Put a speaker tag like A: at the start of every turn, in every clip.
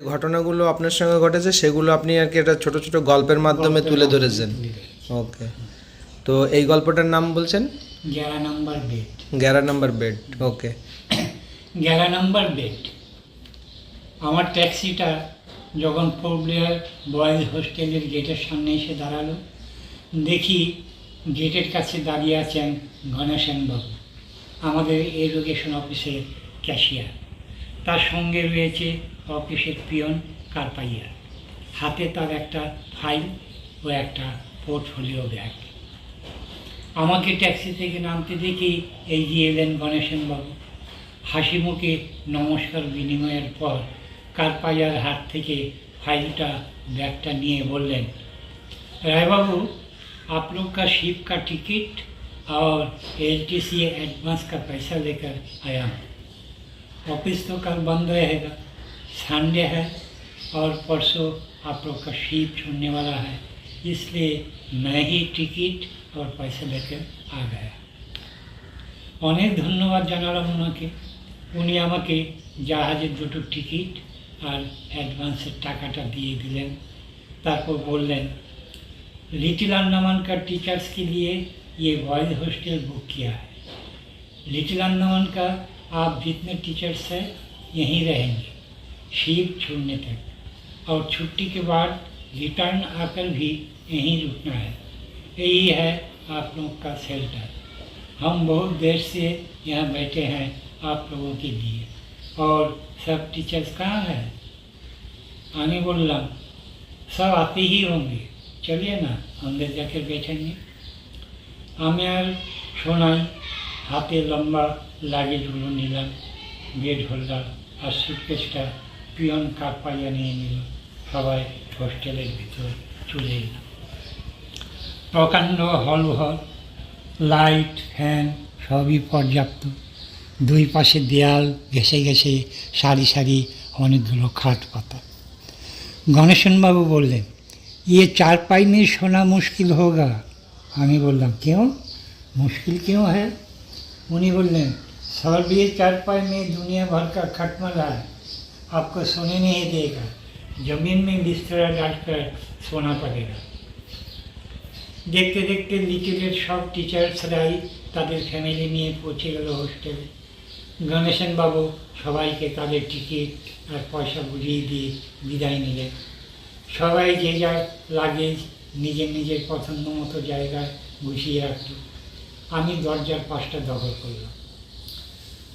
A: ঘটনাগুলো আপনার সঙ্গে ঘটেছে সেগুলো আপনি আর কি একটা ছোট ছোট গল্পের মাধ্যমে তুলে ধরেছেন। ওকে তো এই গল্পটার নাম বলছেন?
B: গ্যারা নাম্বার বেড।
A: গ্যারা নাম্বার বেড ওকে
B: গ্যারা নাম্বার বেড। আমার ট্যাক্সিটা যখন পুরুলিয়ার বয়েজ হোস্টেলের গেটের সামনে এসে দাঁড়াল দেখি গেটের কাছে দাঁড়িয়ে আছেন ঘনশ্যামবাবু আমাদের এডুকেশন অফিসের ক্যাশিয়ার। তার সঙ্গে রয়েছে অফিসের পিয়ন কারপাইয়া হাতে তার একটা ফাইল ও একটা পোর্টফোলিও ব্যাগ আমাকে ট্যাক্সি থেকে নামতে দেখি এগিয়ে এলেন গণেশনবাবু হাসি মুখে নমস্কার বিনিময়ের পর কারপাইয়ার হাত থেকে ফাইলটা ব্যাগটা নিয়ে বললেন रायबाबू आप लोग का शिप का टिकट और एल एडवांस का पैसा लेकर आया हूँ ऑफिस तो कल बंद रहेगा संडे है और परसों आप लोग का शिप छोड़ने वाला है इसलिए मैं ही टिकट और पैसा लेकर आ गया অনেক ধন্যবাদ জানালাম ওনাকে উনি আমাকে জাহাজের দুটো টিকিট আর অ্যাডভান্সের টাকাটা দিয়ে দিলেন তারপর বললেন लिटिल अंडमान का टीचर्स के लिए ये बॉयज हॉस्टल बुक किया है लिटिल अंडमान का आप जितने टीचर्स हैं यहीं रहेंगे शिप छोड़ने तक और छुट्टी के बाद रिटर्न आकर भी यहीं रुकना है यही है आप लोग का शेल्टर हम बहुत देर से यहाँ बैठे हैं आप लोगों के लिए और सब टीचर्स कहाँ हैं आने बोलना सब आते ही होंगे चलिए ना अंदर जाकर बैठेंगे আমি আর শোনাই হাতে লম্বা লাগেজগুলো নিলাম বেড হোল্ডার আর সুটকেসটা পিয়ন কাপ পাইয়া নিয়ে নিল সবাই হোস্টেলের ভিতর চলে এলাম প্রকাণ্ড হল ঘর লাইট ফ্যান সবই পর্যাপ্ত দুই পাশে দেয়াল ঘেসে ঘেসে সারি সারি অনেকগুলো খাট পাতা গণেশনবাবু বললেন ये चारपाई में सोना मुश्किल होगा আমি বললাম क्यों मुश्किल क्यों है उन्हीं बोलें सर ये चारपाई में दुनिया भर का खटमला है आपको सोने नहीं देगा जमीन में बिस्तरा डालकर सोना पड़ेगा দেখতে দেখতে লিটিলের সব টিচার্সরাই তাদের ফ্যামিলি নিয়ে পৌঁছে গেল হোস্টেলে গণেশন বাবু সবাইকে তাদের টিকিট আর পয়সা বুঝিয়ে দিয়ে বিদায় নিলেন সবাই যে যার লাগেজ নিজের নিজের পছন্দ মতো জায়গায় গুছিয়ে রাখল আমি দরজার পাশটা দখল করলাম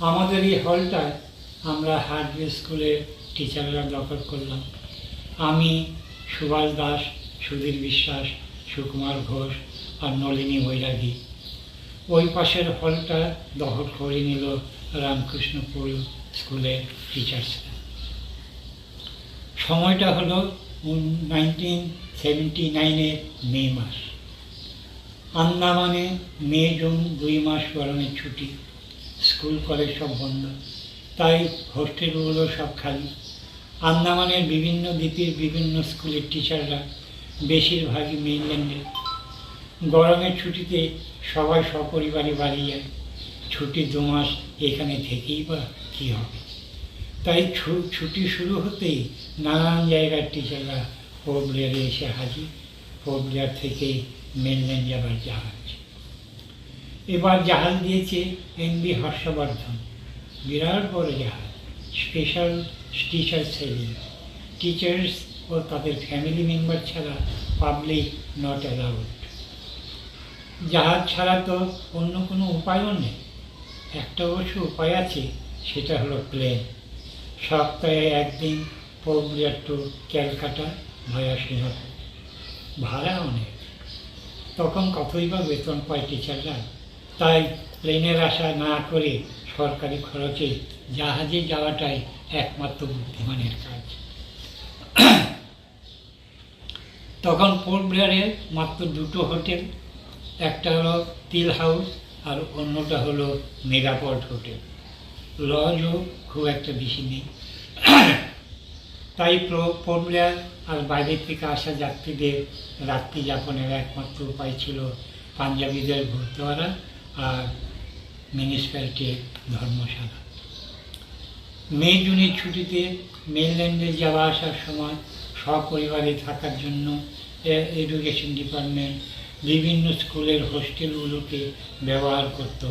B: আমাদের এই হলটায় আমরা হার্ডওয়ে স্কুলের টিচাররা দখল করলাম। আমি, সুভাষ দাস, সুধীর বিশ্বাস, সুকুমার ঘোষ আর নলিনী বৈরাগী। ওই পাশের হলটা দখল করে নিল রামকৃষ্ণপুর স্কুলের টিচার্সরা। সময়টা হলো নাইনটিন সেভেন্টি নাইনের মে মাস। আন্দামানে মে জুন দুই মাস গরমের ছুটি। স্কুল কলেজ সব বন্ধ। তাই হোস্টেলগুলো সব খালি। আন্দামানের বিভিন্ন দ্বীপের বিভিন্ন স্কুলের টিচাররা বেশিরভাগই মেইনল্যান্ডে গরমের ছুটিতে সবাই সপরিবারে বাড়ি যায়। ছুটি দু মাস এখানে থেকেই বা কী হবে? তাই ছুটি শুরু হতেই নানান জায়গার টিচাররা পোর্ট ব্লেয়ারে এসে হাজির। পোর্ট ব্লেয়ার থেকে মেনল্যান্ড যাবার জাহাজ। এবার জাহাজ দিয়েছে এমবি হর্ষবর্ধন। বিরাট বড় জাহাজ স্পেশাল টিচার সেভিং টিচার্স ও তাদের ফ্যামিলি মেম্বার ছাড়া পাবলিক নট অ্যালাউড জাহাজ ছাড়া তো অন্য কোনো উপায়ও নেই। একটা অবশ্য উপায় আছে, সেটা হলো প্লেন সপ্তাহে একদিন Purulia to Calcutta via Singapore ভাড়া অনেক। তখন কতই বা বেতন পায় টিচাররা তাই প্লেনের আশা না করে সরকারি খরচে জাহাজে যাওয়াটাই একমাত্র বুদ্ধিমানের কাজ। তখন পোর্ট ব্লেয়ারে মাত্র দুটো হোটেল, একটা হলো তিল হাউস আর অন্যটা হলো মেগাপট হোটেল। লজও খুব একটা বেশি নেই। তাই পুরুলিয়া আর বাইরের থেকে আসা যাত্রীদের রাত্রি যাপনের একমাত্র উপায় ছিল পাঞ্জাবিদের গুরুদ্বারা আর মিউনিসিপ্যালিটির ধর্মশালা। মে জুনের ছুটিতে মেনল্যান্ডে যাওয়া আসার সময় সপরিবারে থাকার জন্য এডুকেশন ডিপার্টমেন্ট বিভিন্ন স্কুলের হোস্টেলগুলোকে ব্যবহার করত,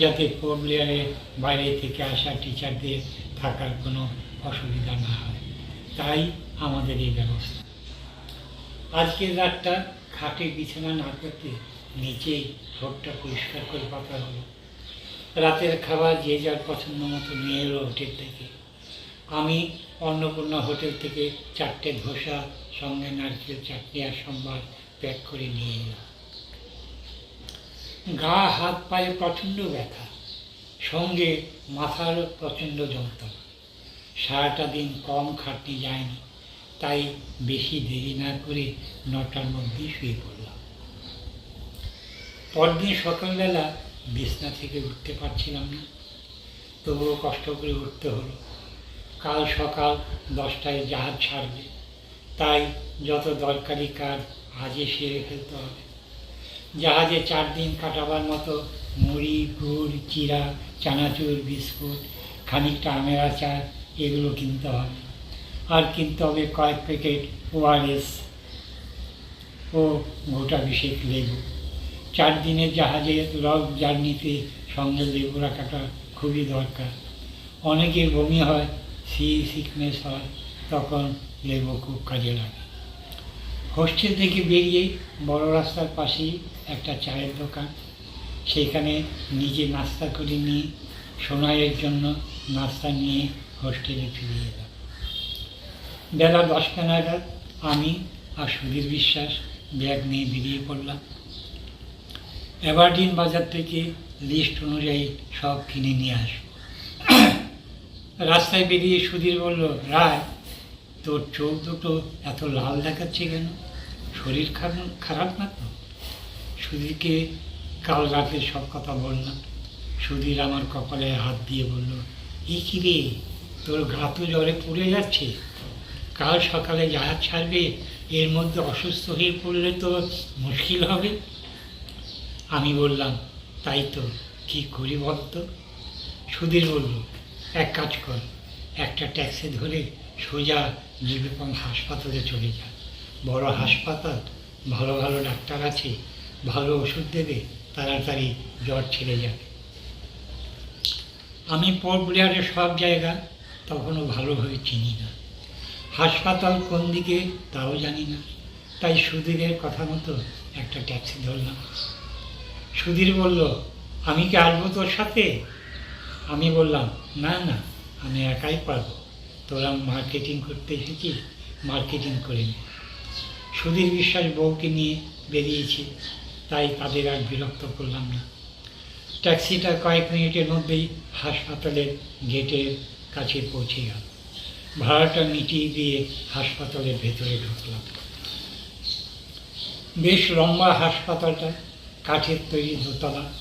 B: যাতে পোর্ট ব্লেয়ারের বাইরে থেকে আসা টিচারদের থাকার কোনো অসুবিধা না হয়। তাই আমাদের এই ব্যবস্থা। আজকের রাতটা খাটে বিছানা না করতে নিচেই ঠোঁটটা পরিষ্কার করে পাতা হলো। রাতের খাবার যে যার পছন্দ মতো নিয়ে এলো হোটেল থেকে। আমি অন্নপূর্ণা হোটেল থেকে চারটে ধোসা, সঙ্গে নারকেল চাটনি আর সম্বার প্যাক করে নিয়ে এলাম। গা, হাত, পায়ে প্রচণ্ড ব্যথা, সঙ্গে মাথার প্রচণ্ড যন্ত্রণা। সারাটা দিন কম খাটনি যায়নি, তাই বেশি দেরি না করে নটার মধ্যেই শুয়ে পড়লাম। পরদিন সকালবেলা বিছনা থেকে উঠতে পারছিলাম না। তবুও কষ্ট করে উঠতে হলো। কাল সকাল দশটায় জাহাজ ছাড়বে। তাই যত দরকারি কাজ আজই সেরে ফেলতে হবে। জাহাজে চার দিন কাটাবার মতো মুড়ি, গুড় চিরা চানাচুর, বিস্কুট, খানিকটা আমের আচার এগুলো কিনতে হবে। আর কিনতে হবে কয়েক প্যাকেট ওআরএস ও গোটা বিশেক লেবু। চার দিনের জাহাজে লং জার্নিতে সঙ্গে লেবু রাখাটা খুবই দরকার। অনেকের বমি হয়, সি সিকনেস হয়, তখন লেবু খুব কাজে লাগে। হোস্টেল থেকে বেরিয়ে বড় রাস্তার পাশেই একটা চায়ের দোকান। সেখানে নিজে নাস্তা করে নিয়ে সোনাইয়ের জন্য নাস্তা নিয়ে হোস্টেলে ফিরে এলাম। বেলা দশটা নাগাদ আমি আর সুধীর বিশ্বাস ব্যাগ নিয়ে বেরিয়ে পড়লাম। এভারডিন বাজার থেকে লিস্ট অনুযায়ী সব কিনে নিয়ে আসব। রাস্তায় বেরিয়ে সুধীর বলল, রায়, তোর চোখ দুটো এত লাল দেখাচ্ছে কেন? শরীর খারাপ না তো? সুধীরকে কাল রাতে সব কথা বললাম। সুধীর আমার কপালে হাত দিয়ে বলল, এ কী রে, তোর গা তো জ্বরে পুড়ে যাচ্ছে। কাল সকালে জাহাজ ছাড়বে, এর মধ্যে অসুস্থ হয়ে পড়লে তো মুশকিল হবে। আমি বললাম, তাই তো, কী করি বলতো? সুধীর বলল, এক কাজ কর, একটা ট্যাক্সি ধরে সোজা জীবিকম হাসপাতালে চলে যা। বড় হাসপাতাল, ভালো ভালো ডাক্তার আছে, ভালো ওষুধ দেবে, তাড়াতাড়ি জ্বর ছেড়ে যাবে। আমি পোর্ট ব্লেয়ারের সব জায়গা তখনও ভালোভাবে চিনি না। হাসপাতাল কোন দিকে তাও জানি না। তাই সুধীরের কথা মতো একটা ট্যাক্সি ধরলাম। সুধীর বলল, আমি কি আসব তোর সাথে? আমি বললাম, না না, আমি একাই পারব। তোরা মার্কেটিং করতে এসেছিস মার্কেটিং করে নে। সুধীর বিশ্বাস বউকে নিয়ে বেরিয়েছি, তাই তাদের আর বিরক্ত করলাম না। ট্যাক্সিটা কয়েক মিনিটের মধ্যেই হাসপাতালের গেটের কাছে পৌঁছে গেল। ভাড়াটা মিটিয়ে দিয়ে হাসপাতালের ভেতরে ঢুকলাম। বেশ লম্বা হাসপাতালটা কাঠের তৈরি দোতলা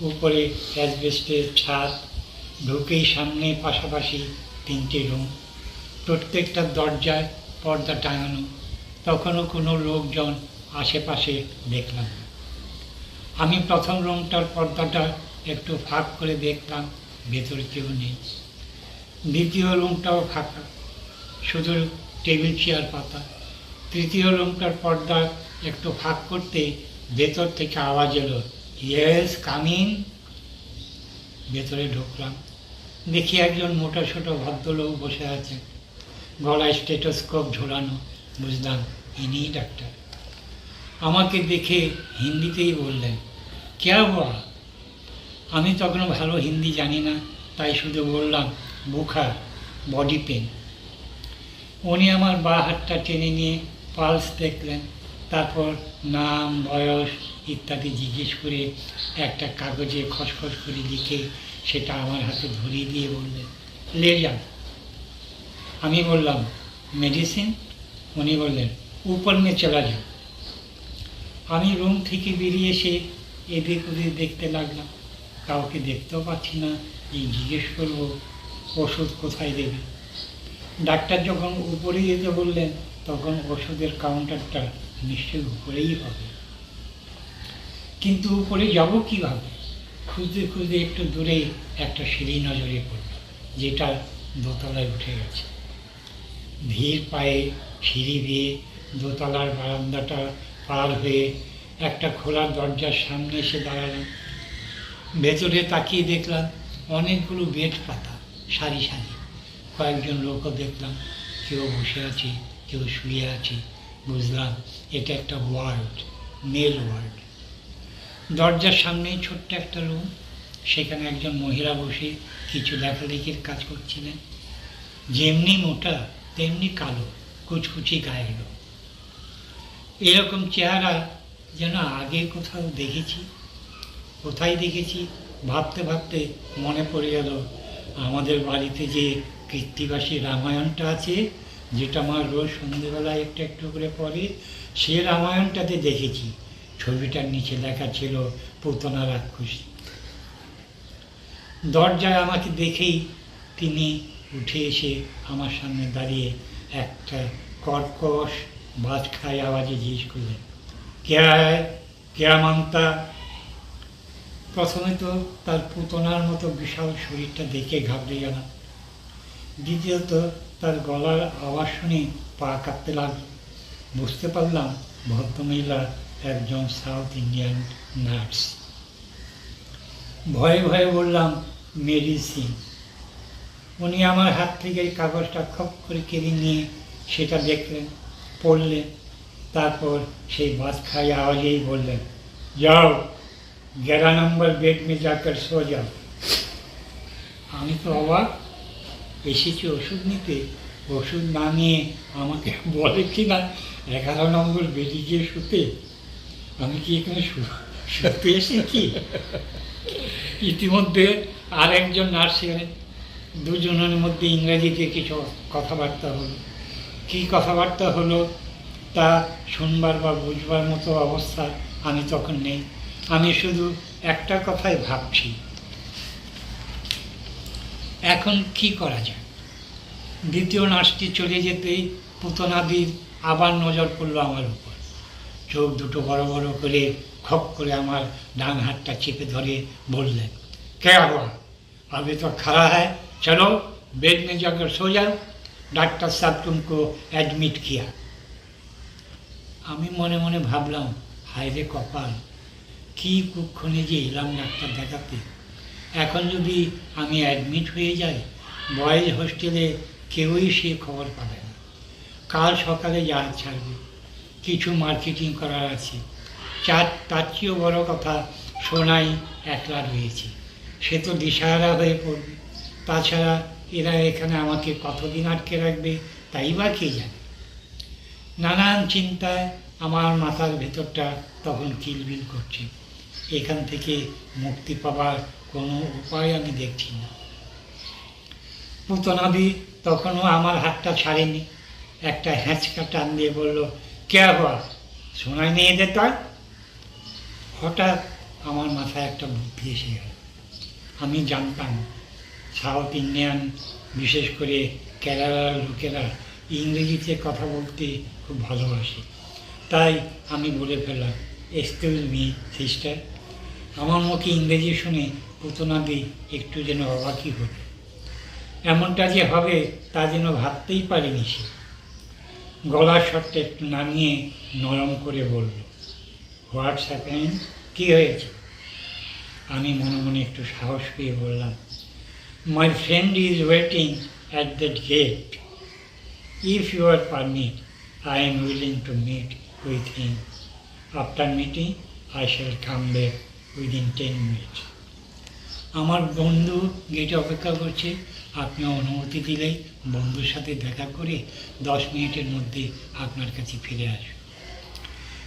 B: উপরে অ্যাসবেস্টের ছাদ, ঢুকেই সামনে পাশাপাশি তিনটে রুম। প্রত্যেকটা দরজায় পর্দা টাঙানো। তখনও কোনো লোকজন আশেপাশে দেখলাম। আমি প্রথম রুমটার পর্দাটা একটু ফাঁক করে দেখলাম, ভেতরে কেউ নেই। দ্বিতীয় রুমটাও ফাঁকা। শুধু টেবিল, চেয়ার, পাতা। তৃতীয় রুমটার পর্দা একটু ফাঁক করতে ভেতর থেকে আওয়াজ এলো ইয়েস কামিং ভেতরে ঢুকলাম। দেখি একজন মোটা ছোটো ভদ্রলোক বসে আছে গলায় স্টেটোস্কোপ ঝোলানো, বুঝলাম ইনি ডাক্তার। আমাকে দেখে হিন্দিতেই বললেন, কে হুয়া আমি তখন ভালো হিন্দি জানি না, তাই শুধু বললাম বুখার বডি পেন উনি আমার বা হাতটা টেনে নিয়ে পালস দেখলেন। তারপর নাম, বয়স ইত্যাদি জিজ্ঞেস করে একটা কাগজে খসখস করে লিখে সেটা আমার হাতে ধরিয়ে দিয়ে বললেন, লে যান। আমি বললাম, মেডিসিন? উনি বললেন উপর নিয়ে চলা যান আমি রুম থেকে বেরিয়ে এসে এদিক ওদিক দেখতে লাগলাম। কাউকে দেখতেও পাচ্ছি না। এই জিজ্ঞেস করব, ওষুধ কোথায় দেবে? ডাক্তার যখন উপরে যেতে বললেন, তখন ওষুধের কাউন্টারটা নিশ্চয়ই উপরেই হবে। কিন্তু উপরে যাব কীভাবে? খুঁজতে খুঁজতে একটু দূরে একটা সিঁড়ি নজরে পড়ল, যেটা দোতলায় উঠে গেছে। ভিড় পায়ে সিঁড়ি দিয়ে দোতলার বারান্দাটা পার হয়ে একটা খোলা দরজার সামনে এসে দাঁড়ালাম। ভেতরে তাকিয়ে দেখলাম অনেকগুলো বেড পাতা, সারি সারি। কয়েকজন লোকও দেখলাম, কেউ বসে আছে, কেউ শুয়ে আছে। বুঝলাম এটা একটা ওয়ার্ল্ড মেল ওয়ার্ল্ড দরজার সামনেই ছোট্ট একটা রুম, সেখানে একজন মহিলা বসে কিছু লেখালেখির কাজ করছিলেন। যেমনি মোটা, তেমনি কালো, কুচকুচি গায়ের লোক এরকম চেহারা যেন আগে কোথাও দেখেছি, কোথায় দেখেছি, ভাবতে ভাবতে মনে পড়ে গেল, আমাদের বাড়িতে যে কৃত্তিবাসী রামায়ণটা আছে যেটা আমার রোজ সন্ধেবেলায় একটু একটু করে পড়ে, সে রামায়ণটাতে দেখেছি। ছবিটার নিচে লেখা ছিল, পুতনা রাক্ষসী। দরজায় আমাকে দেখেই তিনি উঠে এসে আমার সামনে দাঁড়িয়ে একটা কর্কশ বাজ খাই আওয়াজে জিজ্ঞেস করলেন, কে আয়? কে মানতা? প্রথমে তো তার পুতনার মতো বিশাল শরীরটা দেখে ঘাবড়ে গেলাম। দ্বিতীয়ত তার গলার আওয়াজ শুনে পা কাঁপতে লাগল। বুঝতে পারলাম ভদ্রমহিলা একজন সাউথ ইন্ডিয়ান নার্স। ভয়ে ভয়ে বললাম, মেরি সিং, উনি আমার হাত থেকে এই কাগজটা খপ করে কেড়ে নিয়ে সেটা দেখলেন, পড়লেন, তারপর সেই বাস খাই আওয়াজেই বললেন, যাও গ্যারা নম্বর বেড মে যাকর সো যাও। আমি তো অবাক এসেছি ওষুধ নিতে। ওষুধ না নিয়ে আমাকে বলে কি না? এগারো নম্বর বেডে গিয়ে শুতে। আমি কি এখানে শুতে এসেছি? ইতিমধ্যে আর একজন নার্স দুজনের মধ্যে ইংরেজিতে কিছু কথাবার্তা হলো। কী কথাবার্তা হলো? তা শুনবার বা বুঝবার মতো অবস্থা আমি তখন নেই। আমি শুধু একটা কথাই ভাবছি। এখন কি করা যায় দ্বিতীয় নার্সটি চলে যেতেই পুতনাদির আবার নজর পড়লো আমার উপর চোখ দুটো বড় বড় করে খপ করে আমার ডান হাতটা চেপে ধরে বললেন কে हुआ अभी तो खड़ा है चलो बेड में जाकर सो जाओ डॉक्टर साहब तुमको एडमिट किया আমি মনে মনে ভাবলাম হায় রে কপাল কী কুক্ষণে যে এলাম ডাক্তার দেখাতে এখন যদি আমি অ্যাডমিট হয়ে যাই বয়েজ হোস্টেলে কেউই সে খবর পাবে না। কাল সকালে জাহাজ ছাড়বে। কিছু মার্কেটিং করার আছে। চার, তার চেয়েও বড় কথা, সোনাই একলা রয়েছে। সে তো দিশাহারা হয়ে পড়বে। তাছাড়া এরা এখানে আমাকে কতদিন আটকে রাখবে, তাই বা কে জানে? নানান চিন্তায় আমার মাথার ভেতরটা তখন কিলবিল করছে। এখান থেকে মুক্তি পাবার কোনো উপায় আমি দেখছি না। পুতনাদি তখনও আমার হাতটা ছাড়েনি। একটা হ্যাঁচকা টান দিয়ে বলল, কে হওয়া শোনায় নিয়ে যেত হঠাৎ আমার মাথায় একটা বুদ্ধি এসে গেল। আমি জানতাম, সাউথ ইন্ডিয়ান, বিশেষ করে কেরালার লোকেরা ইংরেজিতে কথা বলতে খুব ভালোবাসে। তাই আমি বলে ফেললাম এক্সকিউজ মি, সিস্টার। আমার মুখে ইংরেজি শুনে পুতনাদি একটু যেন অবাকই হলো। এমনটা যে হবে তা যেন ভাবতেই পারিনি সে। গলার স্বরটা একটু নামিয়ে নরম করে বলল, হোয়াটস হ্যাপেন? কী হয়েছে? আমি মনে মনে একটু সাহস পেয়ে বললাম my friend is waiting at that gate if you are permit I am willing to meet with him after meeting I shall come back within ten minute আমার বন্ধু গেটে অপেক্ষা করছে। আপনি অনুমতি দিলেই বন্ধুর সাথে দেখা করে দশ মিনিটের মধ্যে আপনার কাছে ফিরে আসবে।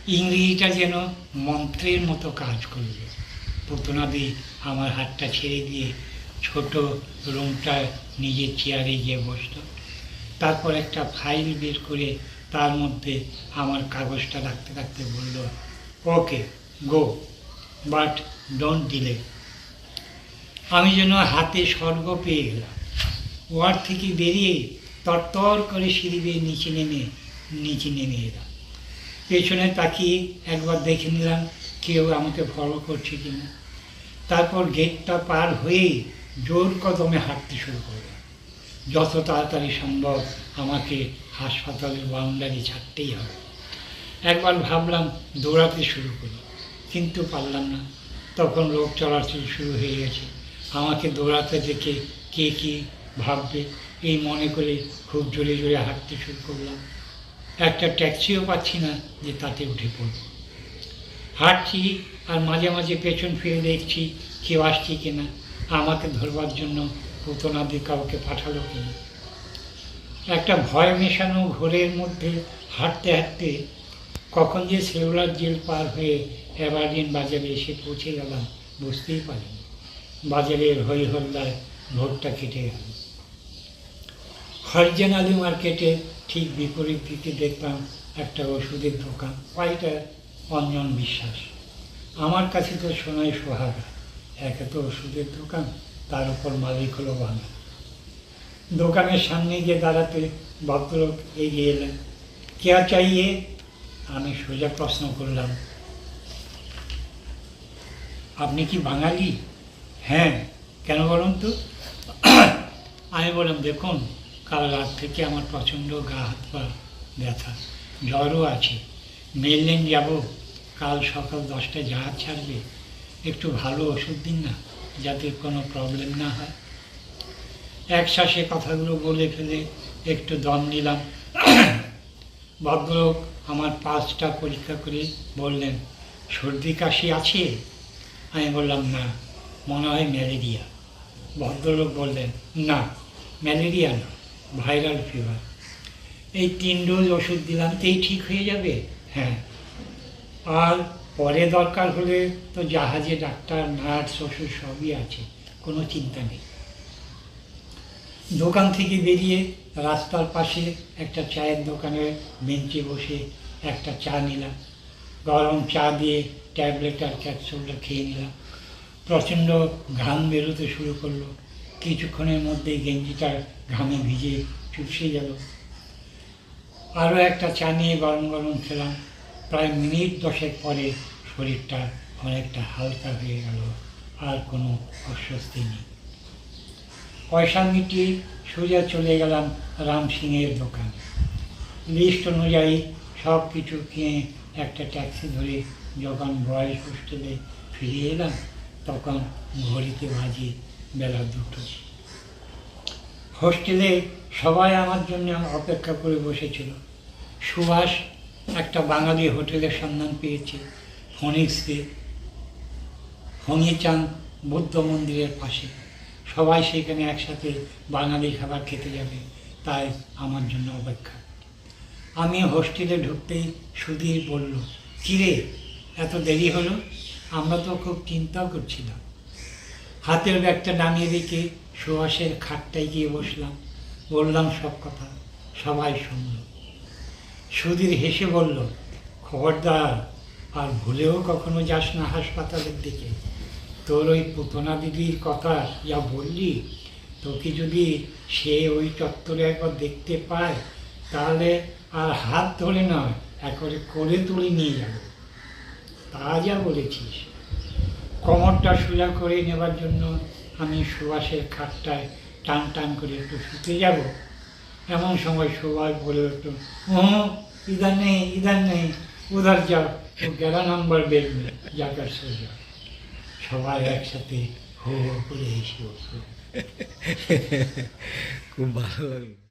B: ইংরেজিটা যেন মন্ত্রের মতো কাজ করবে। পুতনাদি আমার হাতটা ছেড়ে দিয়ে ছোট রুমটা নিজের চেয়ারে গিয়ে বসল। তারপর একটা ফাইল বের করে তার মধ্যে আমার কাগজটা রাখতে রাখতে বলল, okay, go, but don't delay. আমি যেন হাতে স্বর্গ পেয়ে গেলাম। ওয়ার্ড থেকে বেরিয়ে তরতর করে সিঁড়ি বেয়ে নিচে নেমে নিচে নেমে এলাম। পেছনে তাকিয়ে একবার দেখে নিলাম কেউ আমাকে ফলো করছে কি না তারপর গেটটা পার হয়েই জোর কদমে হাঁটতে শুরু করলাম। যত তাড়াতাড়ি সম্ভব আমাকে হাসপাতালের বাউন্ডারি ছাড়তেই হবে। একবার ভাবলাম দৌড়াতে শুরু করি কিন্তু পারলাম না। তখন রোগ চলাচল শুরু হয়ে গেছে। আমাকে দৌড়াতে দেখে কে কী ভাববে। এই মনে করে খুব জোরে জোরে হাঁটতে শুরু করলাম। একটা ট্যাক্সিও পাচ্ছি না যে তাতে উঠে পড়ব। হাঁটছি আর মাঝে মাঝে পেছন ফিরে দেখছি কেউ আসছে কিনা। আমাকে ধরবার জন্য পুতনাদি কাউকে পাঠালো কিনা। একটা ভয় মেশানো ঘোরের মধ্যে হাঁটতে হাঁটতে কখন যে সেলুলার জেল পার হয়ে এভারডিন বাজারে এসে পৌঁছে গেলাম, বুঝতেই পারিনি। বাজারের হই হল্লায় ভোরটা কেটে গেল। হরজেন আলী মার্কেটে ঠিক বিপরীত দিকে দেখলাম একটা ওষুধের দোকান পাইটা অঞ্জন বিশ্বাস। আমার কাছে তো সোনাই সোহাগা, একে তো ওষুধের দোকান, তার উপর মালিক হলো বাংলা দোকানের সামনে গিয়ে দাঁড়াতে ভদ্রলোক এগিয়ে এলেন। কে চাইয়ে আমি সোজা প্রশ্ন করলাম, আপনি কি বাঙালি? হ্যাঁ কেন বলুন তো? আমি বললাম, দেখুন, কাল রাত থেকে আমার প্রচণ্ড গা হাত পা ব্যথা, জ্বরও আছে। মেললেন যাব, কাল সকাল দশটায় জাহাজ ছাড়বে। একটু ভালো ওষুধ দিন না, যাতে কোনো প্রবলেম না হয়। এক শ্বাসে কথাগুলো বলে ফেলে একটু দম নিলাম। ভদ্রলোক আমার পাঁচটা পরীক্ষা করে বললেন, সর্দি কাশি আছে? আমি বললাম, না। মনে হয় ম্যালেরিয়া। ভদ্রলোক বললেন, না, ম্যালেরিয়া না, ভাইরাল ফিভার এই তিন ডোজ ওষুধ দিলাম এই ঠিক হয়ে যাবে? হ্যাঁ। আর পরে দরকার হলে তো জাহাজে ডাক্তার, নার্স, ওষুধ সবই আছে, কোনো চিন্তা নেই। দোকান থেকে বেরিয়ে রাস্তার পাশে একটা চায়ের দোকানে বেঞ্চে বসে একটা চা নিলাম। গরম চা দিয়ে ট্যাবলেট আর ক্যাপসুলটা খেয়ে নিলাম। প্রচণ্ড ঘাম বেরোতে শুরু করল। কিছুক্ষণের মধ্যেই গেঞ্জিটা ঘামে ভিজে চুপসে গেল। আরও একটা চা নিয়ে গরম গরম খেলাম। প্রায় মিনিট দশেক পরে শরীরটা অনেকটা হালকা হয়ে গেল, আর কোনো অস্বস্তি নেই। পয়সা মিটিয়ে সোজা চলে গেলাম রাম সিংয়ের দোকানে। লিস্ট অনুযায়ী সব কিছু কিনে একটা ট্যাক্সি ধরে যখন বয়স হোস্টেলে ফিরে এলাম তখন ঘড়িতে বাজে বেলা দুটো। হোস্টেলে সবাই আমার জন্য অপেক্ষা করে বসেছিল। সুভাষ একটা বাঙালি হোটেলের সন্ধান পেয়েছে ফনিক্সে হংইচান বৌদ্ধ মন্দিরের পাশে। সবাই সেখানে একসাথে বাঙালি খাবার খেতে যাবে, তাই আমার জন্য অপেক্ষা। আমি হোস্টেলে ঢুকতেই সুধীর বলল, কিরে, এত দেরি হলো? আমরা তো খুব চিন্তাও করছিলাম। হাতের ব্যাগটা নামিয়ে রেখে সুহাসের খাটটায় গিয়ে বসলাম। বললাম সব কথা, সবাই শুনল। সুধীর হেসে বলল, খবরদার, আর ভুলেও কখনো যাস না হাসপাতালের দিকে। তোর ওই পুতনা দিদির কথা যা বললি, তোকে যদি সে ওই চত্বরে একবার দেখতে পায়, তাহলে আর হাত ধরে নয়, একবারে করে তুলে নিয়ে যাবে। যা বলেছিস কোমরটা সোজা করে নেবার জন্য আমি সুভাষের খাটটায় টান টান করে একটু শুতে যাব। এমন সময় সুভাষ বলে একটু ও ইধার নেই ইধার নেই, উধার যাও, ও গ্যারা নাম্বার বেড যাকার সোজা। সবাই একসাথে হো করে উঠল।
A: খুব ভালো লাগল।